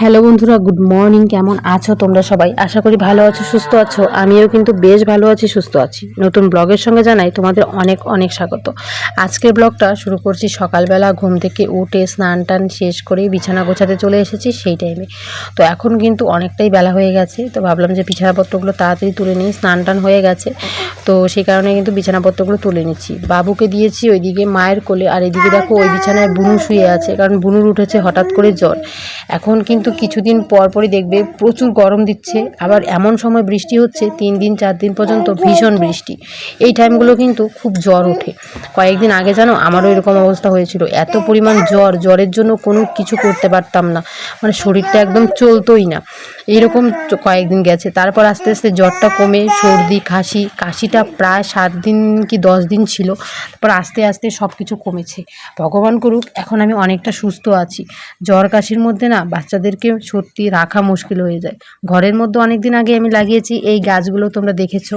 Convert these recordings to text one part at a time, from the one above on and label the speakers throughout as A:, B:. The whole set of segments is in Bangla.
A: হ্যালো বন্ধুরা, গুড মর্নিং। কেমন আছো তোমরা সবাই? আশা করি ভালো আছো, সুস্থ আছো। আমিও কিন্তু বেশ ভালো আছি, সুস্থ আছি। নতুন ব্লগের সঙ্গে জানাই তোমাদের অনেক অনেক স্বাগত। আজকের ব্লগটা শুরু করছি সকালবেলা ঘুম থেকে উঠে স্নান টান শেষ করে বিছানা গোছাতে চলে এসেছি সেই টাইমে তো এখন কিন্তু অনেকটাই বেলা হয়ে গেছে, তো ভাবলাম যে বিছানাপত্রগুলো তাড়াতাড়ি তুলে নিই, স্নান টান হয়ে গেছে। তো সেই কারণে কিন্তু বিছানাপত্রগুলো তুলে নিচ্ছি। বাবুকে দিয়েছি ওইদিকে মায়ের কোলে, আর এদিকে দেখো ওই বিছানায় বুনু শুয়ে আছে, কারণ বুনুর উঠেছে হঠাৎ করে জ্বর। এখন কিন্তু কিছুদিন পর পরই দেখবে প্রচুর গরম দিচ্ছে। আবার এমন সময় বৃষ্টি হচ্ছে, তিন দিন, চার দিন পর্যন্ত ভীষণ বৃষ্টি। এই টাইমগুলো কিন্তু খুব জ্বর ওঠে। কয়েকদিন আগে জানো, আমারও এরকম অবস্থা হয়েছিল। এত পরিমাণ জ্বর, জ্বরের জন্য কোনো কিছু করতে পারতাম না। মানে শরীরটা একদম চলতোই না। এইরকম চ- কয়েকদিন গেছে। তারপর আস্তে আস্তে জ্বরটা কমে, সর্দি, কাশি, কাশিটা প্রায় সাত দিন কি দশ দিন ছিল। তারপর আস্তে আস্তে সব কিছু কমেছে। ভগবান করুক, এখন আমি অনেকটা সুস্থ আছি। জ্বর, কাশির মধ্যে না বাচ্চাদেরকে সত্যি রাখা মুশকিল হয়ে যায়। ঘরের মধ্যে অনেক দিন আগে আমি লাগিয়েছি, এই গাছগুলো তোমরা দেখেছ।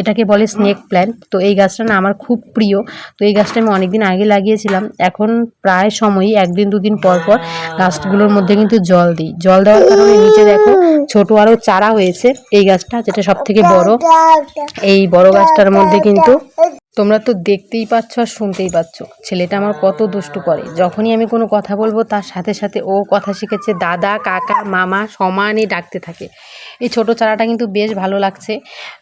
A: এটাকে বলে স্নেক প্ল্যান্ট তো এই গাছটা না আমার খুব প্রিয়। তো এই গাছটা আমি অনেক দিন আগে লাগিয়েছিলাম। এখন প্রায় সময়ই, একদিন, দুদিন পর পর গাছগুলোর মধ্যে কিন্তু জল দিই। জল দেওয়ার কারণে নিচে দেখো, ছোট আরও চারা হয়েছে। এই গাছটা যেটা সব থেকে বড়, এই বড় গাছটার মধ্যে কিন্তু তোমরা তো দেখতেই পাচ্ছ আর শুনতেই পাচ্ছ। ছেলেটা আমার কত দুষ্টু করে। যখনই আমি কোনো কথা বলব, তার সাথে সাথে ও কথা শিখেছে, দাদা, কাকা, মামা সমানে ডাকতে থাকে। এই ছোট চারাটা কিন্তু বেশ ভালো লাগছে।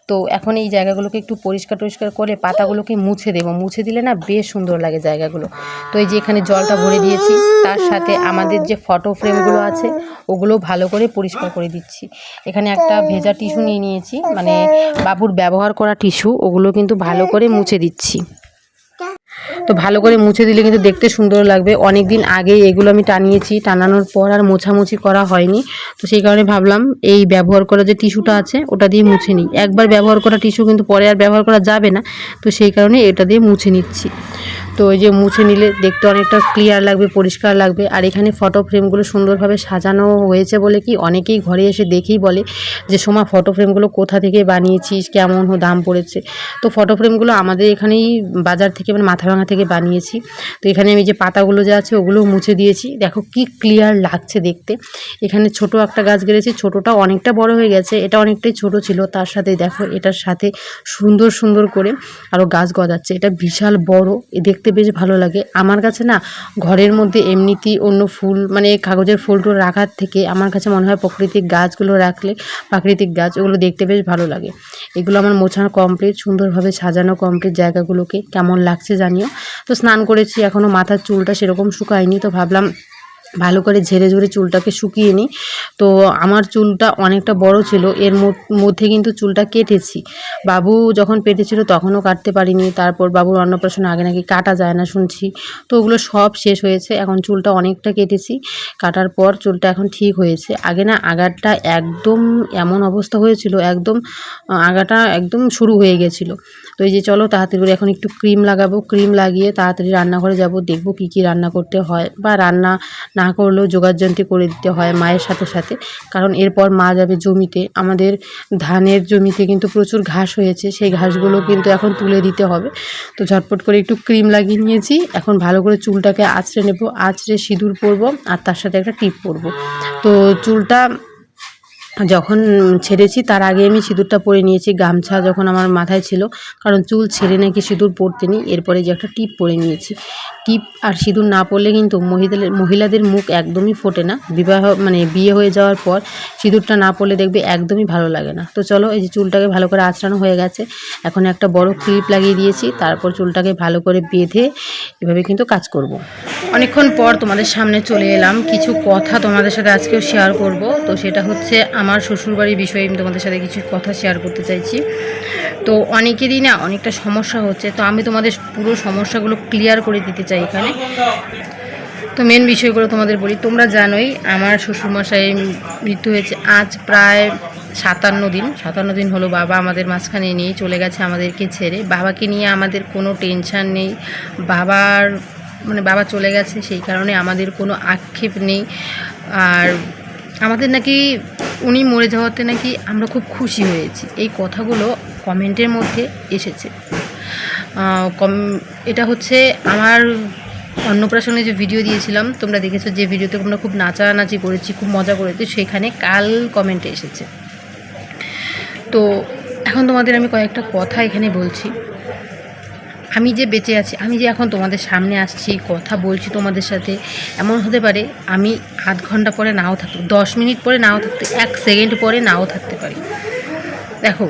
A: তো এখন এই জায়গাগুলোকে একটু পরিষ্কার টরিষ্কার করে পাতাগুলোকে মুছে দেবো। মুছে দিলে না বেশ সুন্দর লাগে জায়গাগুলো। তো এই যে এখানে জলটা ভরে দিয়েছি, তার সাথে আমাদের যে ফটো ফ্রেমগুলো আছে, ওগুলো ভালো করে পরিষ্কার করে দিচ্ছি। এখানে একটা ভেজা টিস্যু নিয়ে নিয়েছি মানে বাবুর ব্যবহার করা টিস্যু ওগুলো কিন্তু ভালো করে মুছে দিচ্ছি। তো ভালো করে মুছে দিলে কিন্তু দেখতে সুন্দর লাগবে। অনেক দিন আগে এগুলো আমি টানিয়েছি, টানানোর পর আর মোছামুছি করা হয়নি। তো সেই কারণে ভাবলাম এই ব্যবহার করা যে টিস্যুটা আছে, ওটা দিয়ে মুছে নিই। একবার ব্যবহার করা টিস্যু কিন্তু পরে আর ব্যবহার করা যাবে না। তো সেই কারণে এটা দিয়ে মুছে নিচ্ছি। তো ওই যে মুছে নিলে দেখতে অনেকটা ক্লিয়ার লাগবে, পরিষ্কার লাগবে। আর এখানে ফটো ফ্রেমগুলো সুন্দরভাবে সাজানো হয়েছে বলে কি অনেকেই ঘরে এসে দেখেই বলে যে, সোমা ফটো ফ্রেমগুলো কোথা থেকে বানিয়েছিস? কেমন দাম পড়েছে? তো ফটো ফ্রেমগুলো আমাদের এখানেই বাজার থেকে মানে মাথাভাঙা থেকে বানিয়েছি। তো এখানে আমি যে পাতাগুলো যা আছে ওগুলো মুছে দিয়েছি। দেখো কি ক্লিয়ার লাগছে দেখতে। এখানে ছোট একটা গাছ গেড়েছি ছোটটা অনেকটা বড় হয়ে গেছে। এটা অনেকটাই ছোট ছিল, তার সাথে দেখো এটার সাথে সুন্দর সুন্দর করে আরও গাছ গজাচ্ছে। এটা বিশাল বড়। এ দেখতে বেশ ভালো লাগে। আমার কাছে না ঘরের মধ্যে এমনিতেই অন্য ফুল মানে কাগজের ফুল টুল রাখার থেকে আমার কাছে মনে হয় প্রাকৃতিক গাছগুলো রাখলে, প্রাকৃতিক গাছ ওগুলো দেখতে বেশ ভালো লাগে। এগুলো আমার মোছানো কমপ্লিট সুন্দরভাবে সাজানো কমপ্লিট জায়গাগুলোকে কেমন লাগছে জানিও। তো স্নান করেছি এখনও মাথার চুলটা সেরকম শুকায়নি, তো ভাবলাম ভালো করে ঝেড়ে ঝুড়ে চুলটাকে শুকিয়ে নিই। তো আমার চুলটা অনেকটা বড় ছিল, এর মধ্যে কিন্তু চুলটা কেটেছি। বাবু যখন পেটে ছিল তখনও কাটতে পারিনি, তারপর বাবুর অন্নপ্রাশন আগে নাকি কাটা যায় না শুনছি। তো ওগুলো সব শেষ হয়েছে, এখন চুলটা অনেকটা কেটেছি। কাটার পর চুলটা এখন ঠিক হয়েছে। আগে না আগারটা একদম এমন অবস্থা হয়েছিল, একদম, আগাটা একদম শুরু হয়ে গেছিল। তো এই যে চলো তাড়াতাড়ি করে এখন একটু ক্রিম লাগাবো। ক্রিম লাগিয়ে তাড়াতাড়ি রান্নাঘরে যাব, দেখব কী কী রান্না করতে হয় বা রান্না না করলেও যোগাযন্ত্রী করে দিতে হয় মায়ের সাথে সাথে। কারণ এরপর মা যাবে জমিতে। আমাদের ধানের জমিতে কিন্তু প্রচুর ঘাস হয়েছে। সেই ঘাসগুলো কিন্তু এখন তুলে দিতে হবে। তো ঝটপট করে একটু ক্রিম লাগিয়ে নিয়েছি। এখন ভালো করে চুলটাকে আঁচড়ে নেব। আঁচড়ে সিঁদুর পরবো আর তার সাথে একটা টিপ পরবো। তো চুলটা যখন ছেড়েছি, তার আগে আমি সিঁদুরটা পরে নিয়েছি। গামছা যখন আমার মাথায় ছিল। কারণ চুল ছেড়ে নাকি সিঁদুর পরতে নেই। এরপরে যে একটা টিপ পরে নিয়েছি। টিপ আর সিঁদুর না পরলে কিন্তু মহিলাদের মহিলাদের মুখ একদমই ফোটে না। বিবাহ মানে বিয়ে হয়ে যাওয়ার পর সিঁদুরটা না পরলে দেখবে একদমই ভালো লাগে না। তো চলো এই যে চুলটাকে ভালো করে আঁচড়ানো হয়ে গেছে। এখন একটা বড় ক্লিপ লাগিয়ে দিয়েছি। তারপর চুলটাকে ভালো করে বেঁধে এভাবে কিন্তু কাজ করব। অনেকক্ষণ পর তোমাদের সামনে চলে এলাম। কিছু কথা তোমাদের সাথে আজকেও শেয়ার করব। তো সেটা হচ্ছে আমার শ্বশুরবাড়ির বিষয়ে আমি তোমাদের সাথে কিছু কথা শেয়ার করতে চাইছি। তো অনেকেরই না অনেকটা সমস্যা হচ্ছে। তো আমি তোমাদের পুরো সমস্যাগুলো ক্লিয়ার করে দিতে চাই এখানে। তো মেন বিষয়গুলো তোমাদের বলি। তোমরা জানোই, আমার শ্বশুরমশাই মৃত্যু হয়েছে আজ প্রায় সাতান্ন দিন। সাতান্ন দিন হলো বাবা আমাদের মাঝখানে নিয়ে চলে গেছে আমাদেরকে ছেড়ে। বাবাকে নিয়ে আমাদের কোনো টেনশান নেই। বাবার মানে বাবা চলে গেছে, সেই কারণে আমাদের কোনো আক্ষেপ নেই। আর আমাদের নাকি উনি মরে যাওয়াতে নাকি আমরা খুব খুশি হয়েছি। এই কথাগুলো কমেন্টের মধ্যে এসেছে। কম, এটা হচ্ছে আমার অন্নপ্রাশনে যে ভিডিও দিয়েছিলাম, তোমরা দেখেছ যে ভিডিওতে আমরা খুব নাচানাচি করেছি, খুব মজা করেছি, সেখানে কাল কমেন্টে এসেছে। তো এখন তোমাদের আমি কয়েকটা কথা এখানে বলছি। আমি যে বেঁচে আছি, আমি যে এখন তোমাদের সামনে আসছি, কথা বলছি তোমাদের সাথে, এমন হতে পারে আমি আধ ঘণ্টা পরে নাও থাকতে, দশ মিনিট পরে নাও থাকতে, এক সেকেন্ড পরে নাও থাকতে পারি। দেখো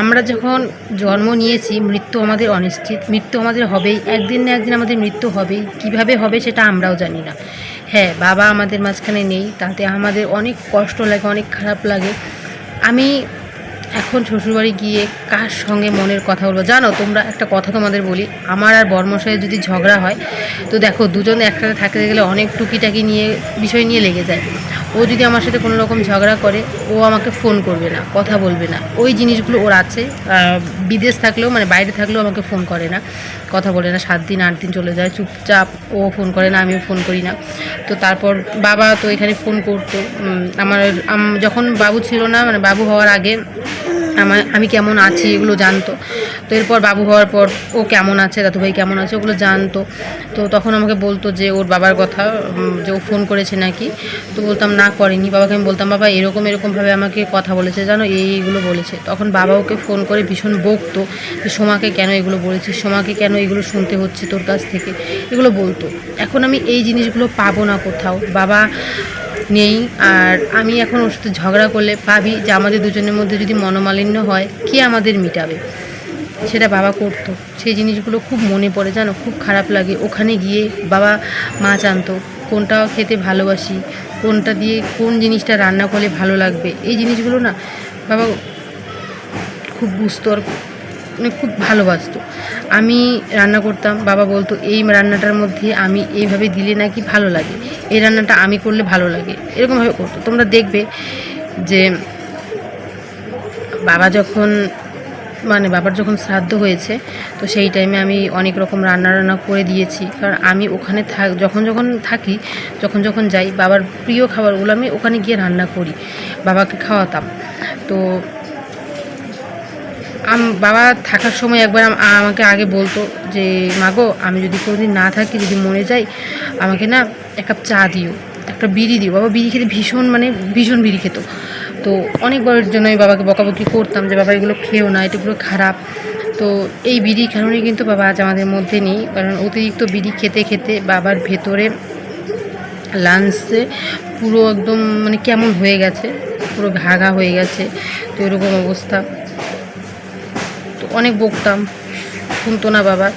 A: আমরা যখন জন্ম নিয়েছি, মৃত্যু আমাদের অনিশ্চিত, মৃত্যু আমাদের হবেই, একদিন না একদিন আমাদের মৃত্যু হবেই, কীভাবে হবে সেটা আমরাও জানি না। হ্যাঁ বাবা আমাদের মাঝখানে নেই, তাতে আমাদের অনেক কষ্ট লাগে, অনেক খারাপ লাগে। আমি এখন শ্বশুরবাড়ি গিয়ে কার সঙ্গে মনের কথা বলব? জানো, তোমরা একটা কথা তোমাদের বলি, আমার আর বর্মশাইয়ের যদি ঝগড়া হয়, তো দেখো, দুজন একসাথে থাকতে গেলে অনেক টুকিটাকি নিয়ে, বিষয় নিয়ে লেগে যায়। ও যদি আমার সাথে কোনো রকম ঝগড়া করে, ও আমাকে ফোন করবে না, কথা বলবে না। ওই জিনিসগুলো ওর আছে বিদেশ থাকলেও মানে বাইরে থাকলেও আমাকে ফোন করে না, কথা বলে না। সাত দিন, আট দিন চলে যায়, চুপচাপ ও ফোন করে না, আমিও ফোন করি না। তো তারপর বাবা তো এখানে ফোন করতো। আমার যখন বাবু ছিল না মানে বাবু হওয়ার আগে আমার, আমি কেমন আছি এগুলো জানতো। তো এরপর বাবু হওয়ার পর ও কেমন আছে, দাদুভাই কেমন আছে ওগুলো জানতো। তো তখন আমাকে বলতো যে ওর বাবার কথা যে ও ফোন করেছে নাকি। তো বলতাম, না, করেনি। বাবাকে আমি বলতাম, বাবা, এরকম, এরকমভাবে আমাকে কথা বলেছে, জানো? এই, এইগুলো বলেছে। তখন বাবা ওকে ফোন করে ভীষণ বকতো যে, সোমাকে কেন এগুলো বলেছিস? সোমাকে কেন এগুলো শুনতে হচ্ছে তোর কাছ থেকে? এগুলো বলতো। এখন আমি এই জিনিসগুলো পাবো না কোথাও। বাবা নেই। আর আমি এখন ওর সাথে ঝগড়া করলে ভাবি যে আমাদের দুজনের মধ্যে যদি মনোমালিন্য হয়, কে আমাদের মিটাবে? সেটা বাবা করতো। সেই জিনিসগুলো খুব মনে পড়ে, জানো? খুব খারাপ লাগে। ওখানে গিয়ে বাবা মাছ আনতো কোনটা খেতে ভালোবাসি, কোনটা দিয়ে কোন জিনিসটা রান্না করলে ভালো লাগবে? এই জিনিসগুলো না বাবা খুব বুঝতো আর মানে খুব ভালোবাসতো আমি রান্না করতাম, বাবা বলতো, এই রান্নাটার মধ্যে আমি এইভাবে দিলে নাকি ভালো লাগে। এই রান্নাটা আমি করলে ভালো লাগে। এরকমভাবে করতো। তোমরা দেখবে যে বাবা যখন মানে বাবার যখন শ্রাদ্ধ হয়েছে, তো সেই টাইমে আমি অনেক রকম রান্না রান্না করে দিয়েছি। কারণ আমি ওখানে থাক, যখন যখন থাকি, যখন যখন যাই, বাবার প্রিয় খাবারগুলো আমি ওখানে গিয়ে রান্না করি, বাবাকে খাওয়াতাম। তো আম, বাবা থাকার সময় একবার আমাকে আগে বলতো যে মাগো আমি যদি কোনোদিন না থাকি, যদি মরে যাই, আমাকে না এক কাপ চা দিও, একটা বিড়ি দিও। বাবা বিড়ি খেতে ভীষণ মানে ভীষণ বিড়ি খেত। তো অনেকবারের জন্য আমি বাবাকে বকাবকি করতাম যে, বাবা, এগুলো খেও না, এটা পুরো খারাপ। তো এই বিড়ির কারণে কিন্তু বাবা আজ আমাদের মধ্যে নেই, কারণ অতিরিক্ত বিড়ি খেতে খেতে বাবার ভেতরে লাঞ্চে পুরো একদম মানে কেমন হয়ে গেছে, পুরো ঘা ঘা হয়ে গেছে। তো এরকম অবস্থা। অনেক বকতাম। শুনতো না বাবা।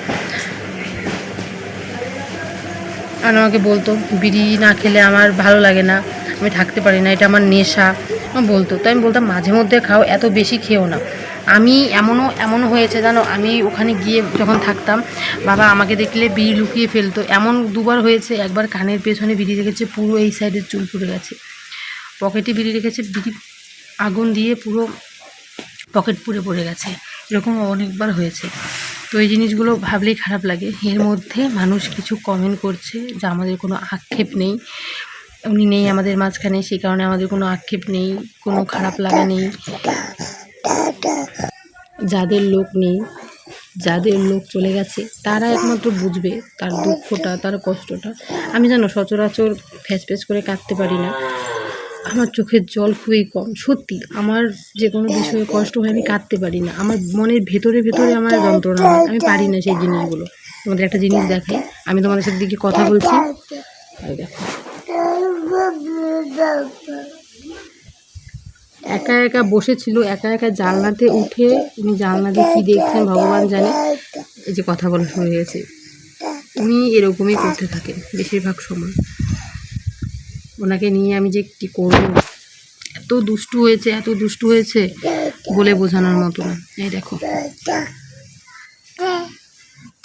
A: আর আমাকে বলতো, বিড়ি না খেলে আমার ভালো লাগে না। আমি থাকতে পারি না, এটা আমার নেশা। বলতো। তো আমি বলতাম, মাঝে মধ্যে খাও, এত বেশি খেও না। আমি এমনও এমনও হয়েছে জানো, আমি ওখানে গিয়ে যখন থাকতাম, বাবা আমাকে দেখলে বিড়ি লুকিয়ে ফেলতো। এমন দুবার হয়েছে, একবার কানের পেছনে বিড়ি রেখেছে, পুরো এই সাইডের চুল পুড়ে গেছে। পকেটে বিড়ি রেখেছে বিড়ি আগুন দিয়ে পুরো পকেট পুড়ে পড়ে গেছে। এরকম অনেকবার হয়েছে। তো এই জিনিসগুলো ভাবলেই খারাপ লাগে। এর মধ্যে মানুষ কিছু কমেন্ট করছে যে আমাদের কোনো আক্ষেপ নেই। উনি নেই আমাদের মাঝখানে, সেই কারণে আমাদের কোনো আক্ষেপ নেই, কোনো খারাপ লাগা নেই। যাদের লোক নেই, যাদের লোক চলে গেছে, তারা একমাত্র বুঝবে তার দুঃখটা, তার কষ্টটা। আমি জানো সচরাচর ফ্যাচ ফ্যাচ করে কাঁদতে পারি না। আমার চোখের জল খুবই কম সত্যি। আমার যে কোনো বিষয়ে কষ্ট হয় আমি কাঁদতে পারি না। আমার মনের ভেতরে ভেতরে আমার যন্ত্রণা হয়। আমি পারি না সেই জিনিসগুলো। তোমাদের একটা জিনিস দেখাই। আমি তোমাদের সাথে দিকে কথা বলছি। দেখো। একা একা বসেছিল একা একা জানলাতে উঠে উনি জানলা দিয়ে কী দেখছেন ভগবান জানে। এই যে কথা বলা শুরু হয়েছে। উনি এরকমই করতে থাকেন বেশিরভাগ সময়। ওনাকে নিয়ে আমি যে কী করব? এত দুষ্টু হয়েছে, এত দুষ্টু হয়েছে বলে বোঝানোর মতো না। এই দেখো।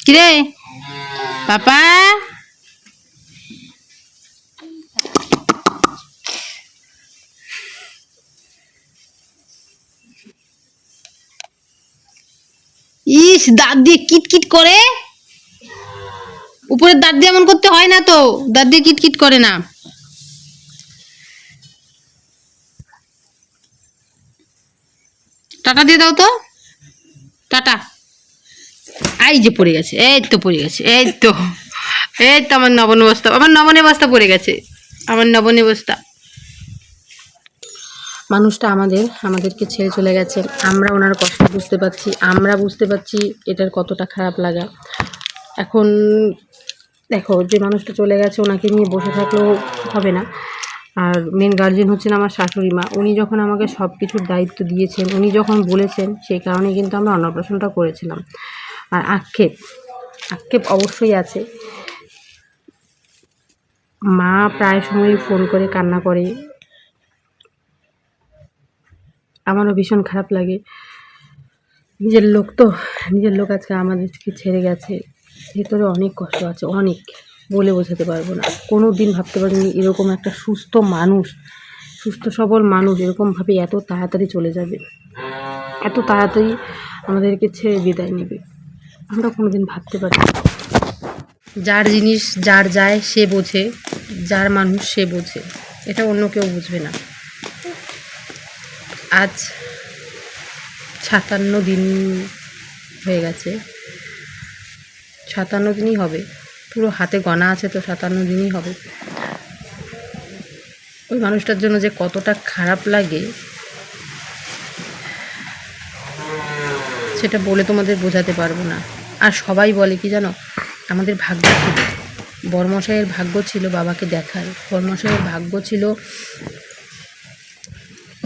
A: কিরে? পাপা? ইস, দাঁত দিয়ে কিটকিট করে? উপরের দাঁত দিয়ে এমন করতে হয় না তো? দাঁত দিয়ে কিটকিট করে না। টাটা দিয়ে দাও তো। টাটা। এই যে পড়ে গেছে, এই তো পড়ে গেছে, এই তো এই তো আমার নবনী বস্তা আমার নবনী বস্তা পড়ে গেছে, আমার নবনী বস্তা মানুষটা আমাদের, আমাদেরকে ছেড়ে চলে গেছে। আমরা ওনার কষ্ট বুঝতে পারছি, আমরা বুঝতে পারছি এটার কতটা খারাপ লাগা। এখন দেখো, যে মানুষটা চলে গেছে, ওনাকে নিয়ে বসে থাকলেও হবে না। আর মেন গার্জেন হচ্ছেন আমার শাশুড়ি মা। উনি যখন আমাকে সব কিছুর দায়িত্ব দিয়েছেন, উনি যখন বলেছেন, সেই কারণে কিন্তু আমরা অন্নপ্রাশনটা করেছিলাম। আর আক্ষেপ আক্ষেপ অবশ্যই আছে। মা প্রায় সময় ফোন করে, কান্না করে। আমারও ভীষণ খারাপ লাগে। নিজের লোক তো, নিজের লোক আজকে আমাদেরকে ছেড়ে গেছে। ভেতরে অনেক কষ্ট আছে, অনেক। বলে বোঝাতে পারব না। কোনো দিন ভাবতে পারিনি এরকম একটা সুস্থ মানুষ, সুস্থ সবল মানুষ এরকমভাবে এত তাড়াতাড়ি চলে যাবে। এত তাড়াতাড়ি আমাদেরকে ছেড়ে বিদায় নেবে। আমরা কোনো দিন ভাবতে পারি। যার জিনিস যার যায় সে বোঝে, যার মানুষ সে বোঝে। এটা অন্য কেউ বুঝবে না। আজ সাতান্ন দিন হয়ে গেছে। সাতান্ন দিনই হবে। পুরো হাতে গণা আছে তো, সাতান্ন দিনই হবে। ওই মানুষটার জন্য যে কতটা খারাপ লাগে, সেটা বলে তোমাদের বোঝাতে পারব না। আর সবাই বলে কি জানো, আমাদের ভাগ্য ছিল, বর্মশাইয়ের ভাগ্য ছিল বাবাকে দেখার। বর্মশাইয়ের ভাগ্য ছিল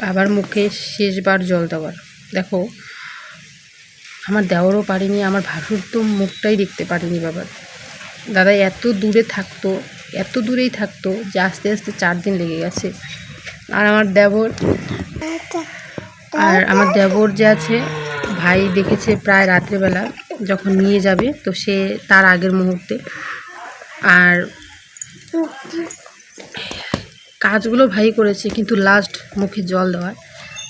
A: বাবার মুখে শেষবার জল দেওয়ার। দেখো, আমার দেওয়ারও পারিনি, আমার ভাসুর তো মুখটাই দেখতে পারিনি বাবার। দাদা এত দূরে থাকতো, এত দূরেই থাকতো যে আস্তে আস্তে চার দিন লেগে গেছে। আর আমার দেবর, আর আমার দেবর যে আছে, ভাই দেখেছে প্রায় রাত্রেবেলা যখন নিয়ে যাবে, তো সে তার আগের মুহূর্তে। আর কাজগুলো ভাই করেছে, কিন্তু লাস্ট মুখে জল দেওয়া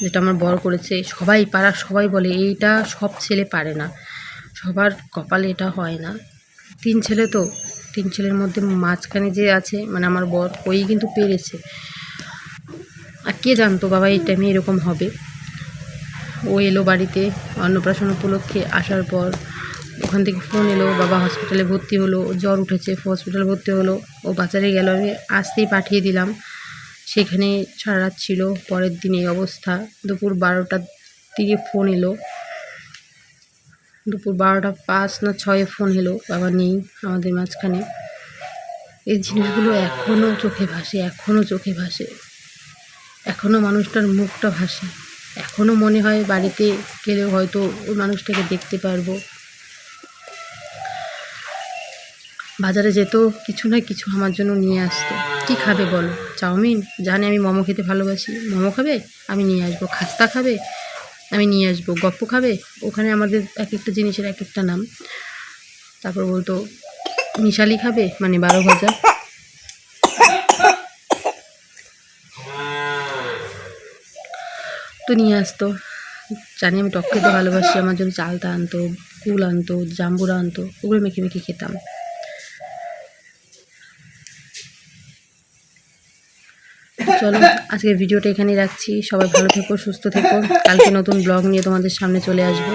A: যেটা আমার বর করেছে। সবাই পাড়ার সবাই বলে, এইটা সব ছেলে পারে না। সবার কপালে এটা হয় না। তিন ছেলে তো, তিন ছেলের মধ্যে মাঝখানে যে আছে মানে আমার বর, ওই কিন্তু পেরেছে। আর কে জানতো বাবা এই টাইমে এরকম হবে? ও এলো বাড়িতে, অন্নপ্রাশন উপলক্ষে আসার পর ওখান থেকে ফোন এলো, বাবা হসপিটালে ভর্তি হলো, জ্বর উঠেছে হসপিটালে ভর্তি হলো, ও বাজারে গেল, আমি আসতেই পাঠিয়ে দিলাম। সেখানে সারা ছিল, পরের দিন এই অবস্থা। দুপুর বারোটার দিকে ফোন এলো। দুপুর বারোটা পাঁচ না ছয়ে ফোন এলো, বাবা নেই আমাদের মাঝখানে। এই জিনিসগুলো এখনও চোখে ভাসে এখনও চোখে ভাসে। এখনও মানুষটার মুখটা ভাসে। এখনও মনে হয় বাড়িতে গেলেও হয়তো ওই মানুষটাকে দেখতে পারব। বাজারে যেত, কিছু না কিছু আমার জন্য নিয়ে আসতো। কী খাবে বলো? চাউমিন? জানে আমি মোমো খেতে ভালোবাসি। মোমো খাবে? আমি নিয়ে আসব। খাস্তা খাবে? আমি নিয়ে আসব। গপ্প খাবে? ওখানে আমাদের এক একটা জিনিসের এক একটা নাম। তারপর বলতো, মিশালি খাবে? মানে বারো ভাজা। তো নিয়ে আসতো। জানি আমি টক খেতে ভালোবাসি, আমার জন্য চালতা আনতো, কুল আনতো, জাম্বুরা আনতো, ওগুলো মেখে মেখে খেতাম। চলো, আজকের ভিডিওটা এখানেই রাখছি। সবাই ভালো থেকো, সুস্থ থেকো। কালকে নতুন ব্লগ নিয়ে তোমাদের সামনে চলে আসব।